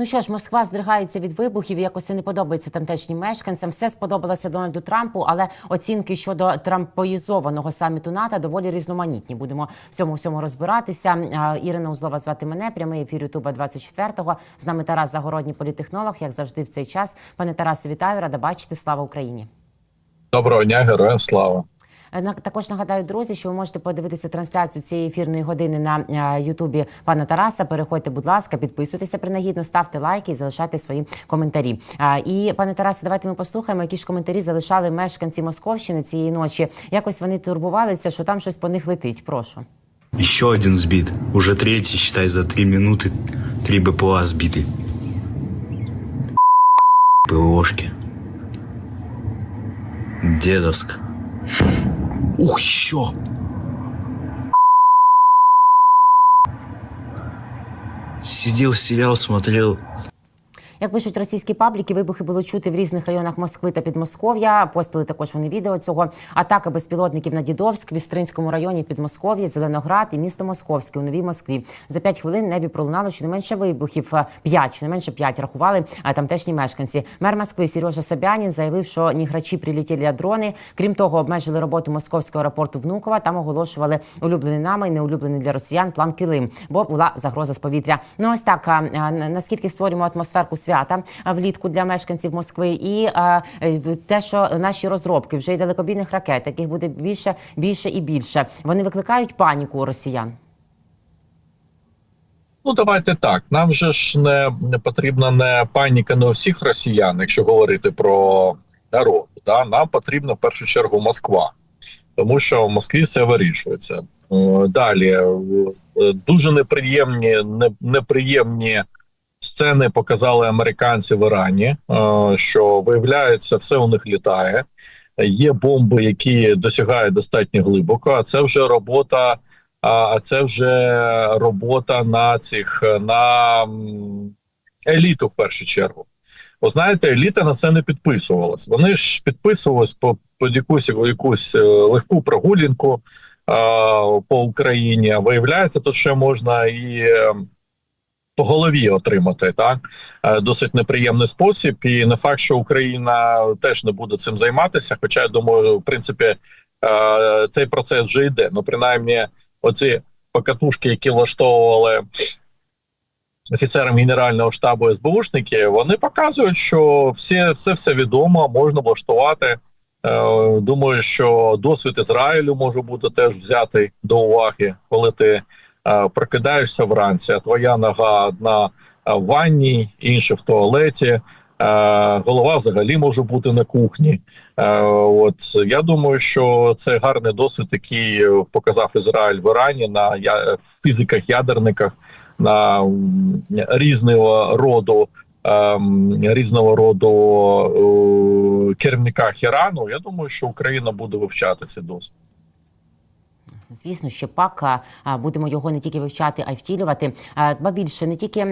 Ну що ж, Москва здригається від вибухів. Якось це не подобається тамтешнім мешканцям. Все сподобалося Дональду Трампу, але оцінки щодо трампоїзованого саміту НАТО доволі різноманітні. Будемо в цьому всьому розбиратися. Ірина Узлова звати мене. Прямий ефір Ютуба 24-го. З нами Тарас Загородній, політехнолог. Як завжди, в цей час. Пане Тарасе, вітаю, рада бачити. Слава Україні. Доброго дня, героям слава. Е, Також нагадаю, друзі, що ви можете подивитися трансляцію цієї ефірної години на е, Ютубі пана Тараса. Переходьте, будь ласка, підписуйтеся принагідно, ставте лайки і залишайте свої коментарі. І пане Тарасе, давайте ми послухаємо, які ж коментарі залишали мешканці Московщини цієї ночі. Якось вони турбувалися, що там щось по них летить. Прошу. Еще один сбит. Уже третий, считай, за три минуты три БПЛА сбиты. ПВОшки. Дедовск. Ух, еще! Сидел сериал, смотрел. Як пишуть російські пабліки, вибухи було чути в різних районах Москви та Підмосков'я. Постили також вони відео цього. Атака безпілотників на Дідовськ, в Істринському районі Підмосков'я, Зеленоград і місто Московське у Новій Москві. За п'ять хвилин небі пролунало щонайменше вибухів. е, П'ять, щонайменше п'ять рахували а, тамтешні мешканці. Мер Москви Сережа Собянін заявив, що ні грачі прилетіли, дрони. Крім того, обмежили роботу московського аеропорту Внукова. Там оголошували улюблений нами і неулюблений для росіян план Килим, бо була загроза з повітря. Ну ось так а, наскільки створюємо атмосферку свята влітку для мешканців Москви, і те, що наші розробки вже й далекобійних ракет, яких буде більше, більше і більше, вони викликають паніку у росіян. Ну давайте так. Нам же ж не, потрібна не паніка не всіх росіян, якщо говорити про народ. Да? Нам потрібна в першу чергу Москва, тому що в Москві все вирішується. Далі е, дуже неприємні, не, неприємні сцени показали американці в Ірані, е, що виявляється, все у них літає. Є бомби, які досягають достатньо глибоко. А це вже робота. А це вже робота на цих на еліту в першу чергу. Бо знаєте, еліта на це не підписувалась. Вони ж підписувались по, по якусь якусь е, легку прогулянку а, по Україні. А виявляється, тут ще можна і е, по голові отримати так Е, досить неприємний спосіб. І не факт, що Україна теж не буде цим займатися. Хоча я думаю, в принципі, е, цей процес вже йде. Ну, принаймні, оці покатушки, які влаштовували офіцерам Генерального штабу СБУшники, вони показують, що всі, все все відомо, можна влаштувати. Е, Думаю, що досвід Ізраїлю може бути теж взятий до уваги, коли ти прокидаєшся вранці, а твоя нога одна е, в ванні, інша в туалеті. е, Голова взагалі може бути на кухні. Е, От я думаю, що це гарний досвід, який е, показав Ізраїль в Ірані на фізиках, ядерниках, на різного роду. Різного роду е, керівниках Ірану, я думаю, що Україна буде вивчати цей досвід. Звісно, ще пак будемо його не тільки вивчати, а й втілювати. Ба більше не тільки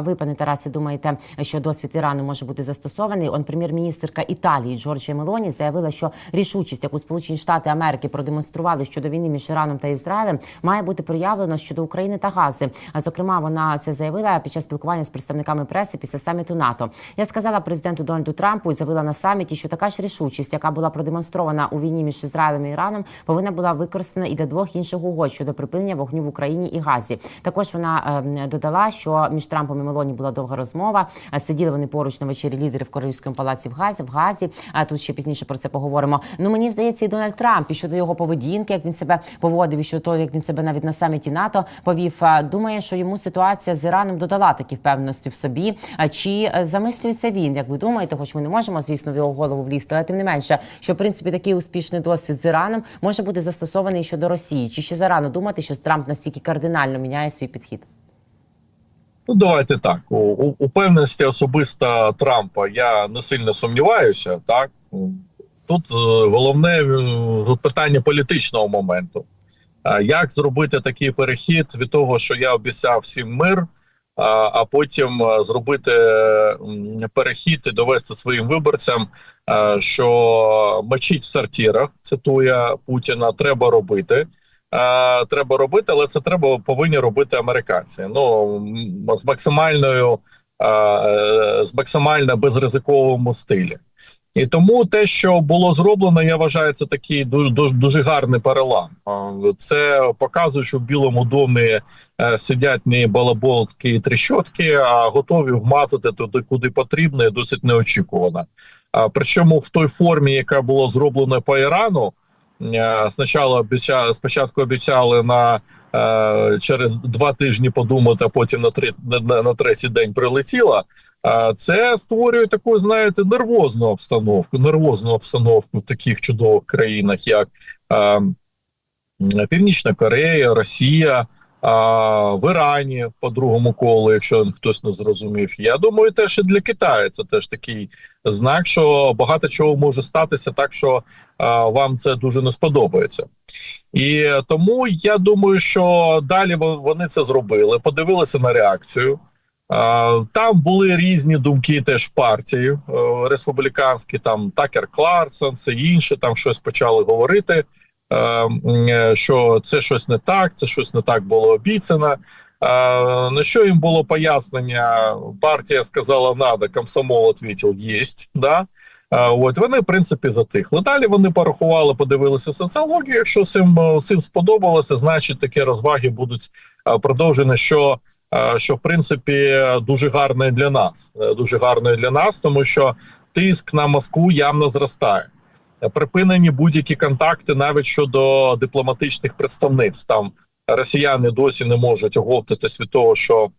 ви, пане Тарасе, думаєте, що досвід Ірану може бути застосований. Он прем'єр-міністрка Італії Джорджія Мелоні заявила, що рішучість, яку Сполучені Штати Америки продемонстрували щодо війни між Іраном та Ізраїлем, має бути проявлено щодо України та Гази. А зокрема, вона це заявила під час спілкування з представниками преси після саміту НАТО. Я сказала президенту Дональду Трампу і заявила на саміті, що така ж рішучість, яка була продемонстрована у війні між Ізраїлем і Іраном, повинна була використана і для двох інших угод щодо припинення вогню в Україні і Газі. Також вона е, додала, що між Трампом і Мелоні була довга розмова. Е, Сиділи вони поруч на вечері лідерів в Королівському палаці в Газі. В Газі. А тут ще пізніше про це поговоримо. Ну мені здається, і Дональд Трамп і щодо його поведінки, як він себе поводив, і щодо того, як він себе навіть на саміті НАТО повів. е, Думає, що йому ситуація з Іраном додала такі впевненості в собі. Чи е, замислюється він? Як ви думаєте, хоч ми не можемо, звісно, в його голову влізти, але тим не менше, що в принципі такий успішний досвід з Іраном може бути застосований щодо Росії? Чи ще зарано думати, що Трамп настільки кардинально міняє свій підхід? Ну, давайте так. У, у упевненості особисто Трампа я не сильно сумніваюся. Так тут е, головне е, питання політичного моменту. Як зробити такий перехід від того, що я обіцяв всім мир, а, потім е, зробити перехід і довести своїм виборцям, що мочить в сортирах, цитує Путіна, треба робити. Е, треба робити, але це треба повинні робити американці. Ну з максимальною е, з максимально безризиковому стилі. І тому те, що було зроблено, я вважаю, це такий дуже дуже, гарний перелам. Це показує, що в Білому домі е, сидять не балаболки і трещотки, а готові вмазати туди, куди потрібно, і досить неочікувано. Причому в той формі, яка була зроблена по Ірану, е, спочатку обіцяли, спочатку обіцяли на е, через два тижні подумати, а потім на три на, на, третій день прилетіла. Це створює таку, знаєте, нервозну обстановку, нервозну обстановку в таких чудових країнах, як е, Північна Корея, Росія. В Ірані по другому колу, якщо хтось не зрозумів, я думаю, теж і для Китаю це теж такий знак, що багато чого може статися, так що а, вам це дуже не сподобається. І тому я думаю, що далі вони це зробили, подивилися на реакцію. Там були різні думки теж в партії е, республіканські, там Такер Кларсон, це інше, там щось почали говорити, що це щось не так, це щось не так було обіцяно. Е, На що їм було пояснення? Партія сказала надо, комсомол відповів єсть. Да? Е, От вони в принципі затихли. Далі вони порахували, подивилися соціологію. Якщо цим, е, цим сподобалося, значить такі розваги будуть е, продовжені. Що е, що в принципі дуже гарно для нас, Е, дуже гарно для нас, тому що тиск на Москву явно зростає. Припинені будь-які контакти навіть щодо дипломатичних представництв. Там росіяни досі не можуть оговтатись від того, що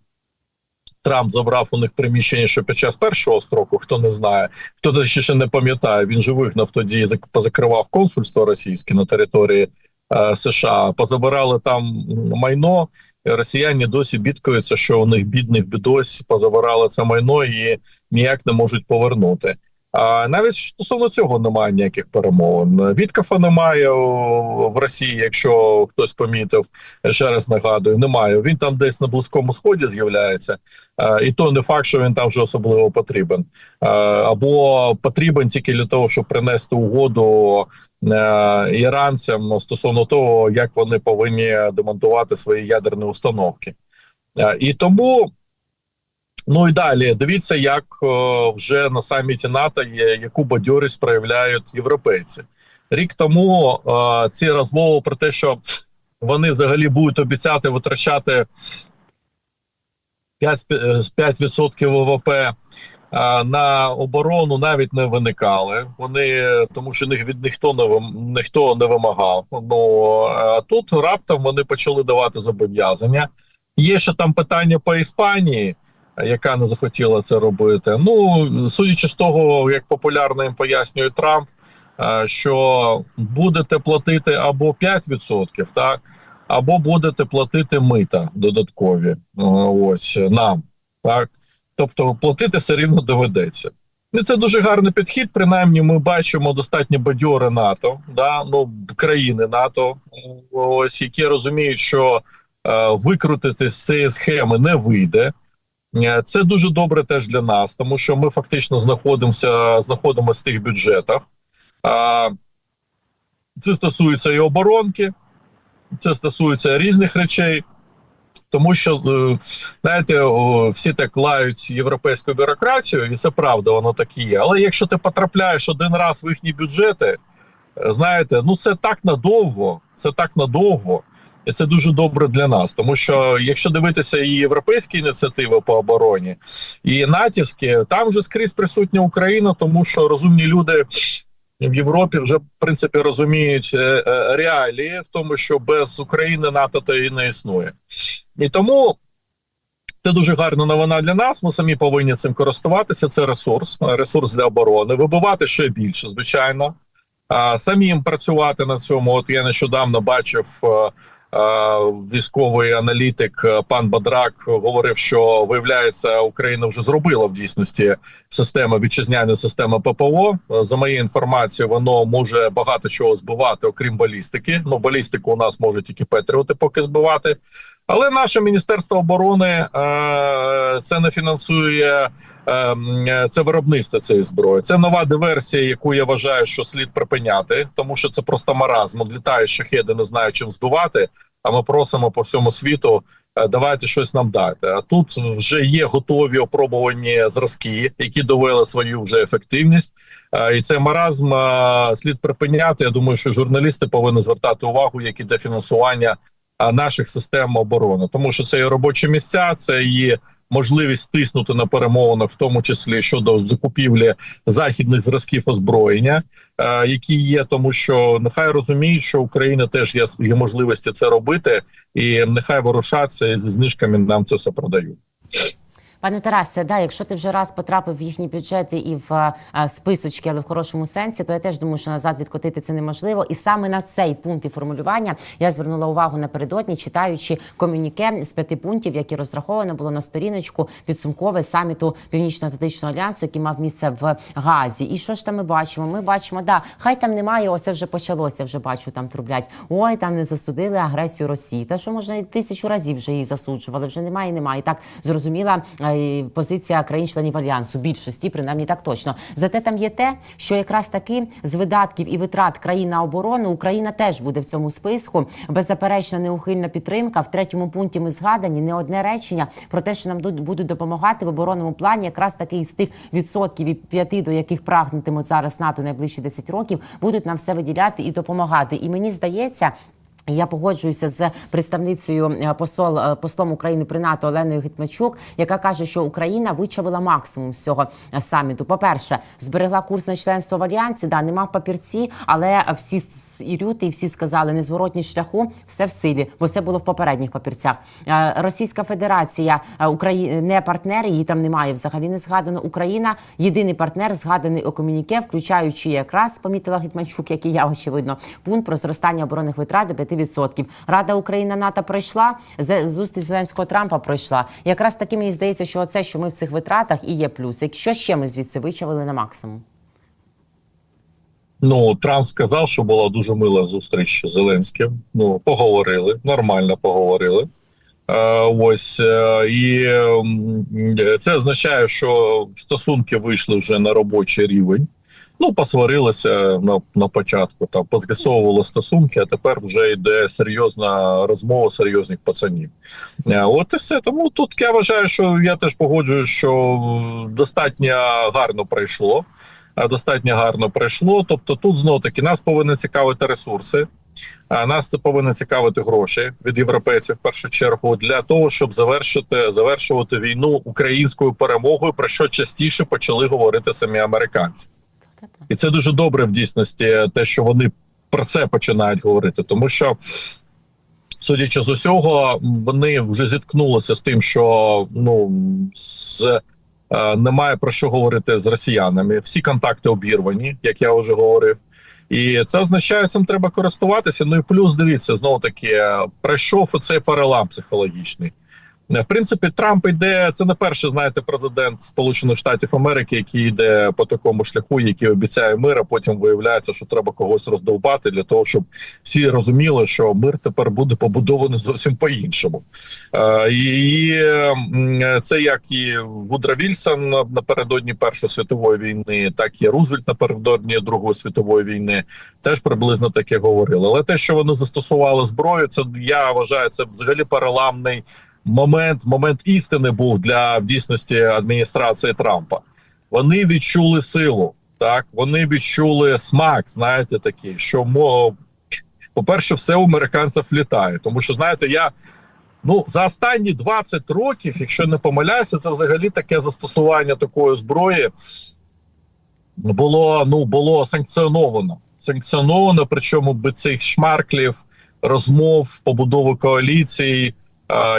Трамп забрав у них приміщення, що під час першого строку, хто не знає, хто до ще не пам'ятає, він же вигнав тоді, зак- позакривав консульство російське на території е, США, позабирали там майно. Росіяни досі бідкаються, що у них бідних бідось позабирали це майно і ніяк не можуть повернути. А навіть стосовно цього немає ніяких перемовин. Відкафа немає в Росії, якщо хтось помітив, ще раз нагадую, немає. Він там десь на близькому сході з'являється, і то не факт, що він там вже особливо потрібен, або потрібен тільки для того, щоб принести угоду іранцям стосовно того, як вони повинні демонтувати свої ядерні установки. І тому. Ну і далі дивіться, як е, вже на саміті НАТО є яку бадьорість проявляють європейці. Рік тому е, ці розмови про те, що вони взагалі будуть обіцяти витрачати 5, е, 5% ВВП е, на оборону навіть не виникали. Вони тому, що них від ніхто не ніхто не вимагав. Ну а тут раптом вони почали давати зобов'язання. Є ще там питання по Іспанії, яка не захотіла це робити. Ну судячи з того, як популярно їм пояснює Трамп, е, що будете платити або 5%, так або будете платити мита додаткові. е, Ось нам, так тобто платити все рівно доведеться. І це дуже гарний підхід. Принаймні, ми бачимо достатньо бадьоре НАТО, да ну країни НАТО, ось які розуміють, що е, викрутити з цієї схеми не вийде. Е, Це дуже добре теж для нас, тому що ми фактично знаходимося знаходимося в тих бюджетах. Це стосується і оборонки, це стосується різних речей, тому що е, знаєте, всі так лають європейську бюрократію, і це правда, воно так і є. Але якщо ти потрапляєш один раз в їхні бюджети, е, знаєте, ну це так надовго, це так надовго. І це дуже добре для нас, тому що якщо дивитися і європейські ініціативи по обороні, і натівські, там вже скрізь присутня Україна, тому що розумні люди в Європі вже в принципі розуміють е, е, реалії в тому, що без України НАТО то і не існує, і тому. Це дуже гарна новина для нас. Ми самі повинні цим користуватися. Це ресурс, ресурс для оборони. Вибивати ще більше, звичайно. Самим працювати на цьому. От я нещодавно бачив е, військовий аналітик е, пан Бадрак говорив, що виявляється, Україна вже зробила в дійсності система вітчизняна система ППО. За моєю інформацією, воно може багато чого збивати, окрім балістики. Ну балістику у нас може тільки Петріоти поки збивати. Але наше міністерство оборони е, це не фінансує це виробництво цієї зброї. Це нова диверсія, яку я вважаю, що слід припиняти, тому що це просто маразм. Літають шахеди, не знають чим збивати. А ми просимо по всьому світу е, давайте щось нам дайте. А тут вже є готові опробувані зразки, які довели свою вже ефективність. Е, І цей маразм е, слід припиняти. Я думаю, що журналісти повинні звертати увагу, як іде фінансування наших систем оборони, тому що це і робочі місця, це і можливість тиснути на перемовинах, в тому числі щодо закупівлі західних зразків озброєння, е, які є, тому що нехай розуміють, що Україна теж є, є можливості це робити, і нехай ворушаться і зі знижками нам це все продають. Пане Тарасе, да, якщо ти вже раз потрапив в їхні бюджети і в е, е, списочки, але в хорошому сенсі, то я теж думаю, що назад відкотити це неможливо. І саме на цей пункт і формулювання я звернула увагу напередодні, читаючи комюніке з п'яти пунктів, які розраховано було на сторіночку підсумкове саміту Північно-Атлантичного альянсу, який мав місце в Газі. І що ж там ми бачимо? Ми бачимо, да, хай там немає. Оце вже почалося. Вже бачу, там трублять. Ой, там не засудили агресію Росії. Та що можна тисячу разів вже її засуджували? Вже немає, немає. Так зрозуміла позиція країн-членів альянсу. Більшості, принаймні так точно. Зате там є те, що якраз таки з видатків і витрат країн на оборону Україна теж буде в цьому списку. Беззаперечна неухильна підтримка. В третьому пункті ми згадані не одне речення про те, що нам будуть допомагати в оборонному плані, якраз таки із тих відсотків і п'яти, до яких прагнутимуть зараз НАТО найближчі 10 років, будуть нам все виділяти і допомагати. І мені здається. Я погоджуюся з представницею е, посол е, послом України при НАТО Оленою Гетмачук, яка каже, що Україна вичавила максимум з цього е, саміту. По перше, зберегла курс на членство в альянсі. Да, нема в папірці, але всі і Рюти, і всі сказали, незворотність шляху все в силі, бо це було в попередніх папірцях. Російська Федерація Україна не партнер, її там немає взагалі не згадано. Україна єдиний партнер, згаданий у комюніке, включаючи якраз помітила Гетманчук, як і я очевидно, пункт про зростання оборонних витрат 5%. Рада Україна НАТО пройшла. Зустріч Зеленського Трампа пройшла. Якраз таки мені здається, що оце, що ми в цих витратах, і є плюс. Якщо ще ми звідси вичавили на максимум. Ну Трамп сказав, що була дуже мила зустріч з Зеленським. Ну поговорили, нормально поговорили. Е, ось е, і м, це означає, що стосунки вийшли вже на робочий рівень. Ну, посварилися на, на початку, там поз'ясовували стосунки, а тепер вже йде серйозна розмова серйозних пацанів. Е, От і все. Тому тут я вважаю, що я теж погоджуюсь, що достатньо гарно пройшло. е, Достатньо гарно пройшло. Тобто, тут знов таки нас повинні цікавити ресурси. А нас це повинні цікавити гроші від європейців в першу чергу для того, щоб завершити завершувати війну українською перемогою, про що частіше почали говорити самі американці. І це дуже добре в дійсності, те, що вони про це починають говорити, тому що. Судячи з усього, вони вже зіткнулися з тим, що ну з е, немає про що говорити з росіянами. Всі контакти обірвані, як я вже говорив. І це означає, цим треба користуватися. Ну і плюс дивіться, знову таки пройшов оцей перелам психологічний. В принципі, Трамп йде. Це не перший, знаєте, президент Сполучених Штатів Америки, який йде по такому шляху, який обіцяє мир, а потім виявляється, що треба когось роздовбати для того, щоб всі розуміли, що мир тепер буде побудований зовсім по-іншому. Е, і це як і Вудра Вільсон на- напередодні Першої світової війни, так і Рузвельт напередодні Другої світової війни теж приблизно таке говорили. Але те, що вони застосували зброю, це я вважаю, це взагалі переламний момент. Момент істини був для в дійсності адміністрації Трампа. Вони відчули силу. Так, вони відчули смак, знаєте, такий, що мо, по-перше, все у американців літає. Тому що, знаєте, я ну за останні 20 років, якщо не помиляюся, це взагалі таке застосування такої зброї було ну було санкціоновано. Санкціоновано, причому би цих шмарклів, розмов, побудови коаліції,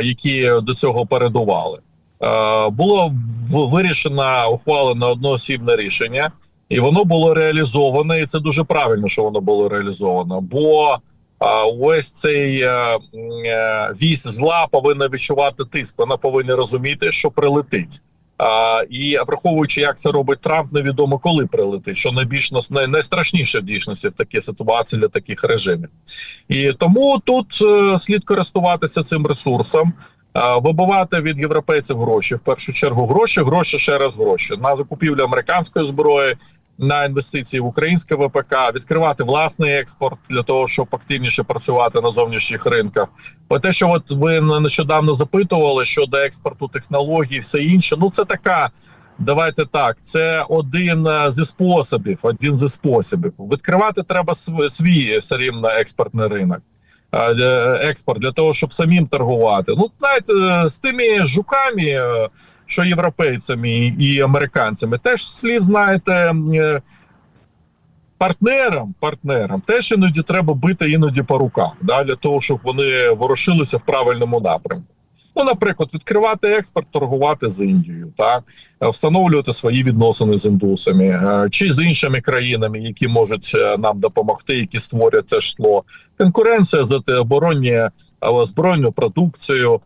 які до цього передували. Е, було вирішено ухвалено одноосібне рішення, і воно було реалізоване. І це дуже правильно, що воно було реалізовано. Бо а, ось цей е, е, вісь зла повинна відчувати тиск. Вона повинна розуміти, що прилетить. А, і враховуючи, як це робить Трамп, невідомо коли прилетить, що найбільш най, найстрашніше в дійсності в такій ситуації для таких режимів. І тому тут е, слід користуватися цим ресурсом, е, вибивати від європейців гроші. В першу чергу гроші, гроші ще раз гроші на закупівлю американської зброї, на інвестиції в українське ВПК, відкривати власний експорт для того, щоб активніше працювати на зовнішніх ринках. Бо те, що от ви нещодавно запитували щодо експорту технологій, все інше, ну це така. Давайте так, це один е, зі способів. Один зі способів. Відкривати треба св- свій все рівно експортний ринок. е, е, Експорт для того, щоб самим торгувати. Ну, знаєте, е, з тими жуками, е, що європейцями і американцями, теж слід знаєте. е, Партнерам, партнерам теж іноді треба бити іноді по руках, да, для того, щоб вони ворушилися в правильному напрямку. Ну, наприклад, відкривати експорт, торгувати з Індією, так е, встановлювати свої відносини з індусами е, чи з іншими країнами, які можуть нам допомогти, які створять це житло. Конкуренція за оборонні збройну продукцію,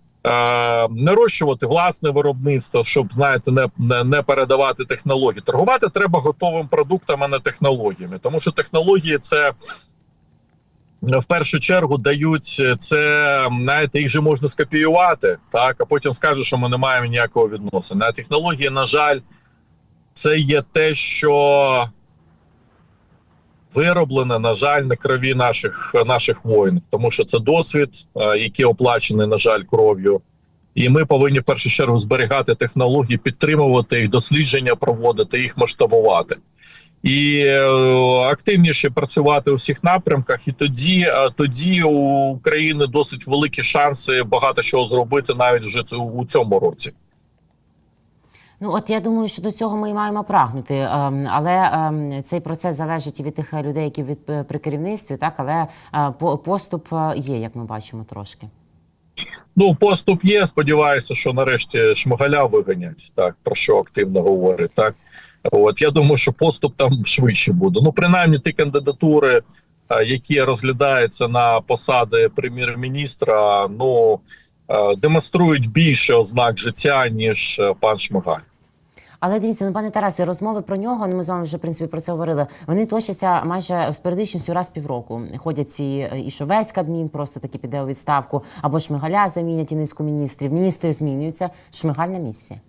нарощувати власне виробництво, щоб знаєте, не, не, не передавати технології. Торгувати треба готовим продуктом, а не технологіями, тому що технології це. В першу чергу дають е, це, знаєте, їх же можна скопіювати, так а потім скажуть, що ми не маємо ніякого відносини. А технології, на жаль, це є те, що вироблене, на жаль, на крові наших наших воїнів, тому що це досвід, е, який оплачений, на жаль, кров'ю. І ми повинні в першу чергу зберігати технології, підтримувати їх, дослідження проводити, їх масштабувати. І е, активніше працювати у всіх напрямках, і тоді, е, тоді у України досить великі шанси багато чого зробити навіть вже у цьому році. Ну от я думаю, що до цього ми і маємо прагнути. Ем, Але ем, цей процес залежить і від тих е, людей, які від е, при керівництві, так але е, по- поступ є, як ми бачимо, трошки. Ну, поступ є. Сподіваюся, що нарешті Шмигаля виганять, так про що активно говорять. Так от я думаю, що поступ там швидше буде. Ну, принаймні, ті кандидатури, які розглядаються на посади прем'єр-міністра, ну демонструють більше ознак життя ніж пан Шмигаль. Але дивіться, ну пане Тарасе, розмови про нього. Ну ми з вами вже в принципі про це говорили. Вони точаться майже з періодичністю раз півроку. Ходять ці е, і весь Кабмін просто таки піде у відставку, або Шмигаля замінять і низку міністрів. Міністри змінюються. Шмигаль на місці.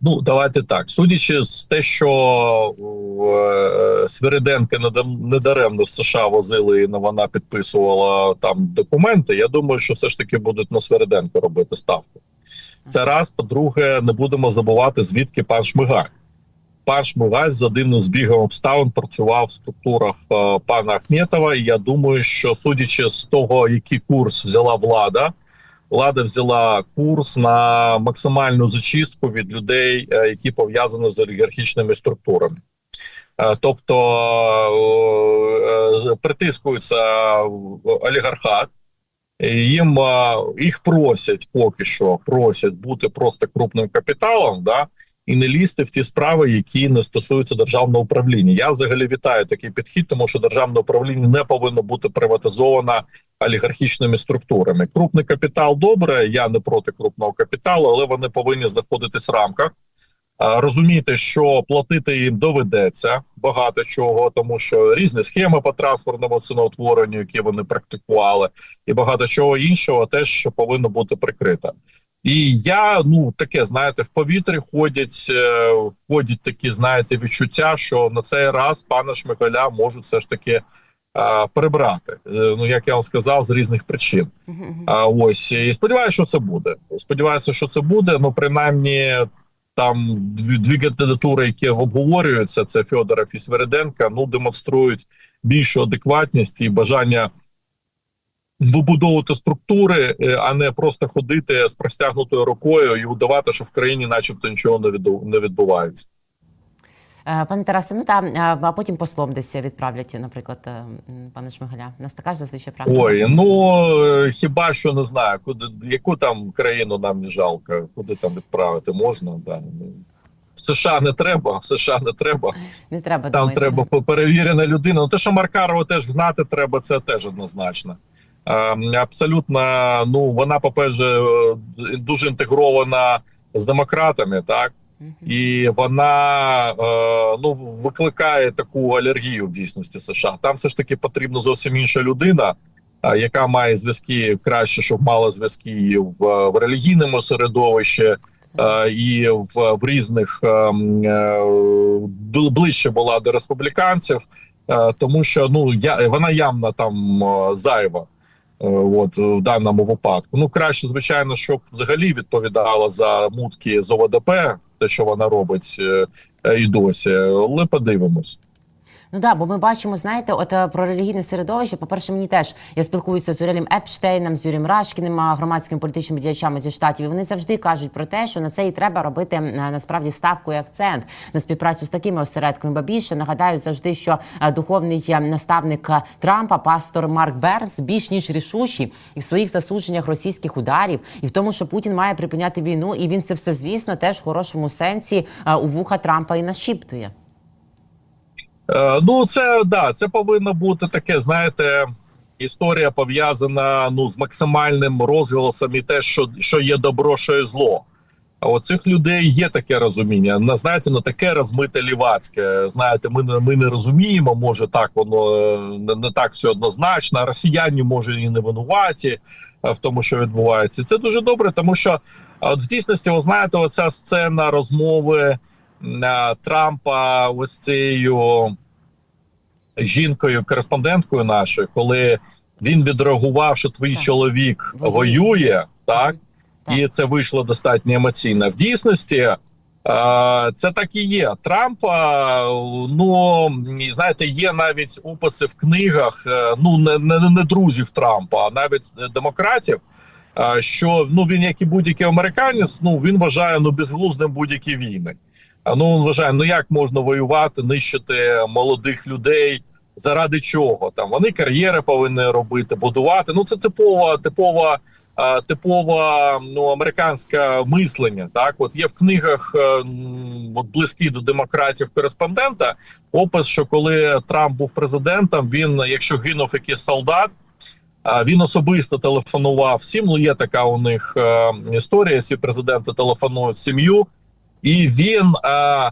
Ну, давайте так. Судячи з те, що е, Свириденка недаремно в США возили і вона підписувала там документи. Я думаю, що все ж таки будуть на Свириденко робити ставку. Це раз. По-друге, не будемо забувати, звідки пан Шмигаль. Пан Шмигаль за дивним збігом обставин працював в структурах е, пана Ахметова. І я думаю, що судячи з того, який курс взяла влада, влада взяла курс на максимальну зачистку від людей, е, які пов'язані з олігархічними структурами. Е, Тобто е, е, притискується олігархат, їм е, їх просять поки що просять бути просто крупним капіталом, да, і не лізти в ті справи, які не стосуються державного управління. Я взагалі вітаю такий підхід, тому що державне управління не повинно бути приватизовано олігархічними структурами. Крупний капітал добре. Я не проти крупного капіталу, але вони повинні знаходитись в рамках. А, Розуміти, що платити їм доведеться багато чого, тому що різні схеми по трансферному ціноутворенню, які вони практикували, і багато чого іншого теж повинно бути прикрито. І я ну таке, знаєте, в повітрі ходять, е, ходять такі, знаєте, відчуття, що на цей раз пана Шмигаля можуть все ж таки е, прибрати. Е, ну як я вам сказав, з різних причин. А ось і сподіваюся, що це буде. Сподіваюся, що це буде. Ну, принаймні, там дві, дві кандидатури, які обговорюються, це Федоров і Свериденка, ну демонструють більшу адекватність і бажання вибудовувати структури, е, а не просто ходити з простягнутою рукою і удавати, що в країні, начебто, нічого не відбувається. Е, Пане Тарасе, ну там а потім послом десь відправлять, наприклад, е, м, пана Шмигаля. У нас така ж зазвичай практика. Ой, ну е, хіба що не знаю, куди яку там країну нам не жалко, куди там відправити можна. Да. ну. В США не треба, в США не треба. Не треба Там думати. треба по- перевірена людина. Ну те, що Маркарова теж знати треба, це теж однозначно. Е, абсолютно, ну вона, по-перше, е, дуже інтегрована з демократами, так. І вона е, ну викликає таку алергію в дійсності США. Там все ж таки потрібна зовсім інша людина, яка має зв'язки краще, щоб мала зв'язки в, в релігійному середовищі, е, і в, в різних е, е, ближче була до республіканців, е, тому що ну я вона явно там е, зайва. От в даному випадку. Ну краще, звичайно, щоб взагалі відповідала за мутки з ОВДП, те, що вона робить е, е, і досі. Але подивимось. Ну да, бо ми бачимо, знаєте, от е, про релігійне середовище. По-перше, мені теж я спілкуюся з Юрієм Епштейном, з Юрієм Рашкіним, громадськими політичними діячами зі штатів. І вони завжди кажуть про те, що на це і треба робити е, насправді ставку і акцент на співпрацю з такими осередками. Ба більше нагадаю завжди, що е, духовний наставник Трампа, пастор Марк Бернс, більш ніж рішучий і в своїх засудженнях російських ударів, і в тому, що Путін має припиняти війну, і він це все, звісно, теж в хорошому сенсі у вуха Трампа і нашіптує. Е, ну, це да, це повинно бути таке, знаєте, історія пов'язана ну з максимальним розголосом і те, що, що є добро, що є зло. А у цих людей є таке розуміння. На знаєте, на таке розмите лівацьке. Знаєте, ми не ми не розуміємо, може так воно е, не, не так все однозначно. а Росіяни може і не винуваті е, в тому, що відбувається. Це дуже добре, тому що от в дійсності, ви знаєте, оця сцена розмови Трампа ось цією жінкою, кореспонденткою нашою, коли він відреагував, що твій Так. чоловік Воює. воює, так? Так. і це вийшло достатньо емоційно. В дійсності е, це так і є. Трампа, ну знаєте, є навіть описи в книгах, е, ну не, не, не друзів Трампа, а навіть е, демократів. Що ну він, як і будь-який американець, ну він вважає ну безглуздим будь-які війни. Ну вважає, ну як можна воювати, нищити молодих людей. Заради чого там вони кар'єри повинні робити, будувати. Ну це типова, типова, типова ну американське мислення. Так, от є в книгах е, от близькі до демократів кореспондента. Опис, що коли Трамп був президентом, він, якщо гинув якийсь солдат. Він особисто телефонував всім. Ну є така у них е, історія. Всі президенти телефонують сім'ю, і він е,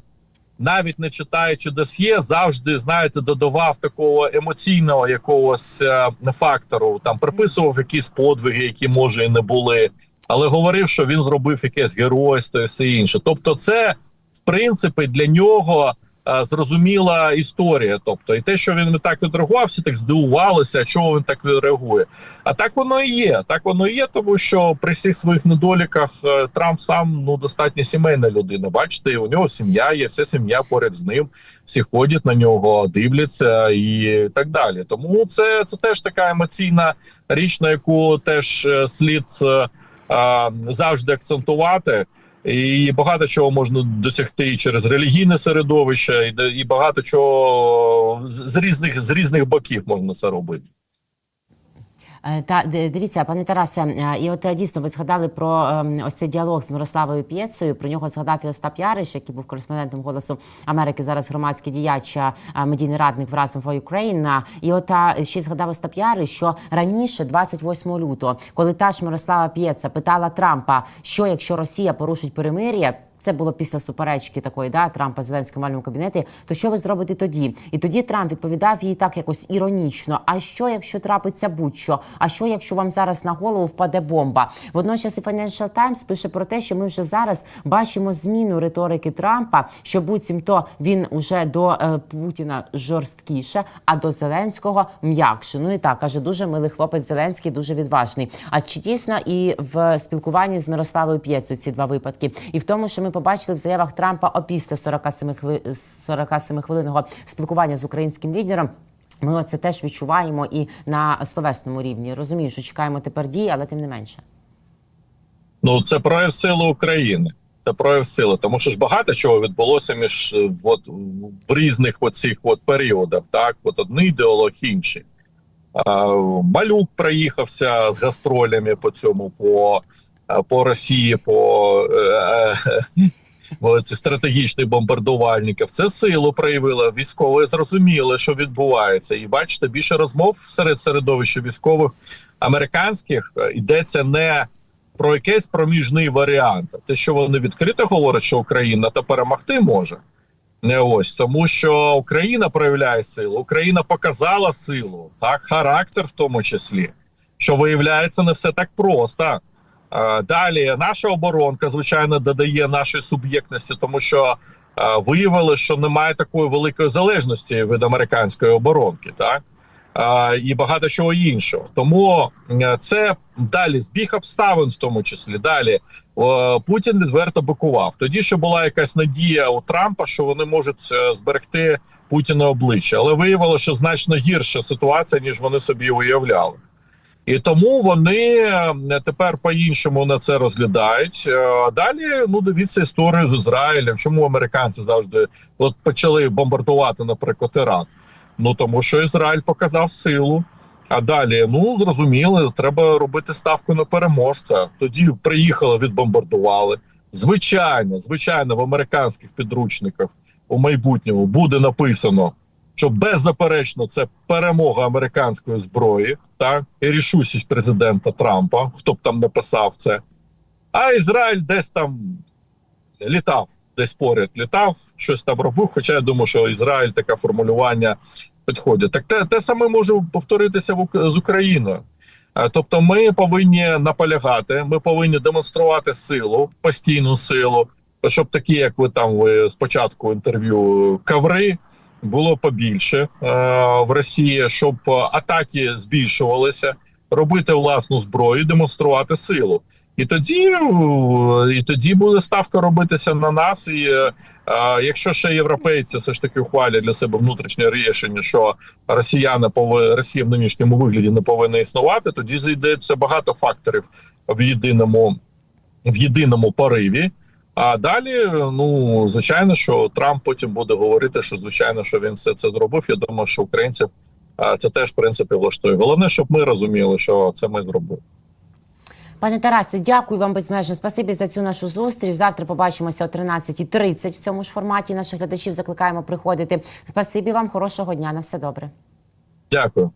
навіть не читаючи досьє, завжди знаєте, додавав такого емоційного якогось е, фактору. Там приписував якісь подвиги, які може і не були, але говорив, що він зробив якесь геройство і все інше. Тобто, це в принципі для нього. Е, Зрозуміла історія, тобто, і те, що він не так відреагував, всі так здивувалися, чого він так реагує. А так воно і є. Так воно і є, тому що при всіх своїх недоліках е, Трамп сам ну достатньо сімейна людина. Бачите, у нього сім'я є, вся сім'я поряд з ним, всі ходять на нього, дивляться і так далі. Тому це, це теж така емоційна річ, на яку теж е, слід завжди акцентувати. І багато чого можна досягти через релігійне середовище, і, і багато чого з різних з різних боків можна це робити. Е, Та дивіться, пане Тарасе, е, і от е, дійсно ви згадали про ем, ось цей діалог з Мирославою П'єцею. Про нього згадав і Остап Яриш, який був кореспондентом голосу Америки. Зараз громадський діяч, медійний радник в Разом for. І от ще згадав Остап Яриш, що раніше, 28 лютого, коли та ж Мирослава П'єца питала Трампа, що якщо Росія порушить перемир'я. Це було після суперечки такої, да, Трампа з Зеленським в овальному кабінеті. То що ви зробите тоді? І тоді Трамп відповідав їй так якось іронічно. А що, якщо трапиться будь-що? А що, якщо вам зараз на голову впаде бомба? Водночас і Financial Times пише про те, що ми вже зараз бачимо зміну риторики Трампа, що буцімто він уже до е, Путіна жорсткіше, а до Зеленського м'якше. Ну і так каже, дуже милий хлопець Зеленський, дуже відважний. А чи дійсно і в спілкуванні з Мирославою П'єцю ці два випадки, і в тому, що ми побачили в заявах Трампа опісля 47 хви- 47 хвилинного спілкування з українським лідером. Ми це теж відчуваємо і на словесному рівні. Розумію, що чекаємо тепер дії, але тим не менше. Ну це прояв сили України. Це прояв сили, тому що ж багато чого відбулося між е, от в різних оцих от періодах. Так, от одний ідеолог інший. А, Малюк проїхався з гастролями по цьому, по, по Росії, по е, е, е, ці стратегічних бомбардувальників. Це силу проявило. Військові зрозуміли, що відбувається. І бачите, більше розмов серед середовища військових американських е, йдеться не про якийсь проміжний варіант. Те, що вони відкрито говорять, що Україна то перемогти може. Не ось тому, що Україна проявляє силу, Україна показала силу, так характер в тому числі, що виявляється не все так просто. Е, Далі наша оборонка, звичайно, додає нашої суб'єктності, тому що е, виявили, що немає такої великої залежності від американської оборонки, так Е, і багато чого іншого. Тому це далі збіг обставин, в тому числі далі. Путін відверто бикував. Тоді ще була якась надія у Трампа, що вони можуть зберегти Путіна обличчя, але виявилося, що значно гірша ситуація, ніж вони собі уявляли. І тому вони е, тепер по-іншому на це розглядають. Е, Далі ну дивіться історію з Ізраїлем. Чому американці завжди от почали бомбардувати, наприклад, Іран? Ну тому що Ізраїль показав силу. А далі, ну зрозуміло, треба робити ставку на переможця. Тоді приїхали, відбомбардували. Звичайно, звичайно, в американських підручниках у майбутньому буде написано, що беззаперечно це перемога американської зброї, так і рішучість президента Трампа, хто б там не писав це. А Ізраїль десь там літав, десь поряд літав, щось там робив. Хоча я думаю, що Ізраїль таке формулювання підходить. Так те, те саме може повторитися в з Україною. Тобто, ми повинні наполягати, ми повинні демонструвати силу, постійну силу, щоб такі, як ви там ви спочатку інтерв'ю каври. Було побільше е, в Росії, щоб е, атаки збільшувалися, робити власну зброю, демонструвати силу. І тоді, е, і тоді буде ставка робитися на нас. І е, е, якщо ще європейці все ж таки ухвалять для себе внутрішнє рішення, що росіяни пови Росія в нинішньому вигляді не повинна існувати, тоді зійдеться багато факторів в єдиному в єдиному пориві. А далі, ну звичайно, що Трамп потім буде говорити, що звичайно, що він все це зробив. Я думаю, що українців це теж в принципі влаштує. Головне, щоб ми розуміли, що це ми зробили. Пане Тарасе, дякую вам безмежно. Спасибі за цю нашу зустріч. Завтра побачимося о 13.30 в цьому ж форматі. Наших глядачів закликаємо приходити. Спасибі вам, хорошого дня. На все добре. Дякую.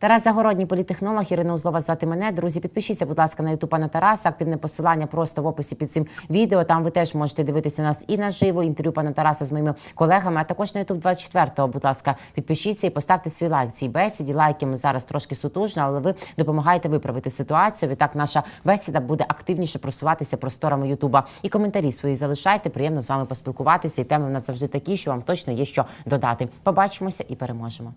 Тарас Загородній, політехнолог, Ірина Узлова звати мене. Друзі, підпишіться, будь ласка, на ютуб пана Тараса. Активне посилання просто в описі під цим відео. Там ви теж можете дивитися нас і наживо. Інтерв'ю пана Тараса з моїми колегами. А також на ютуб 24-го, Будь ласка, підпишіться і поставте свій лайк цій бесіді. Лайки ми зараз трошки сутужно, але ви допомагаєте виправити ситуацію. Відтак наша бесіда буде активніше просуватися просторами Ютуба. І коментарі свої залишайте. Приємно з вами поспілкуватися. І теми в нас завжди такі, що вам точно є що додати. Побачимося і переможемо.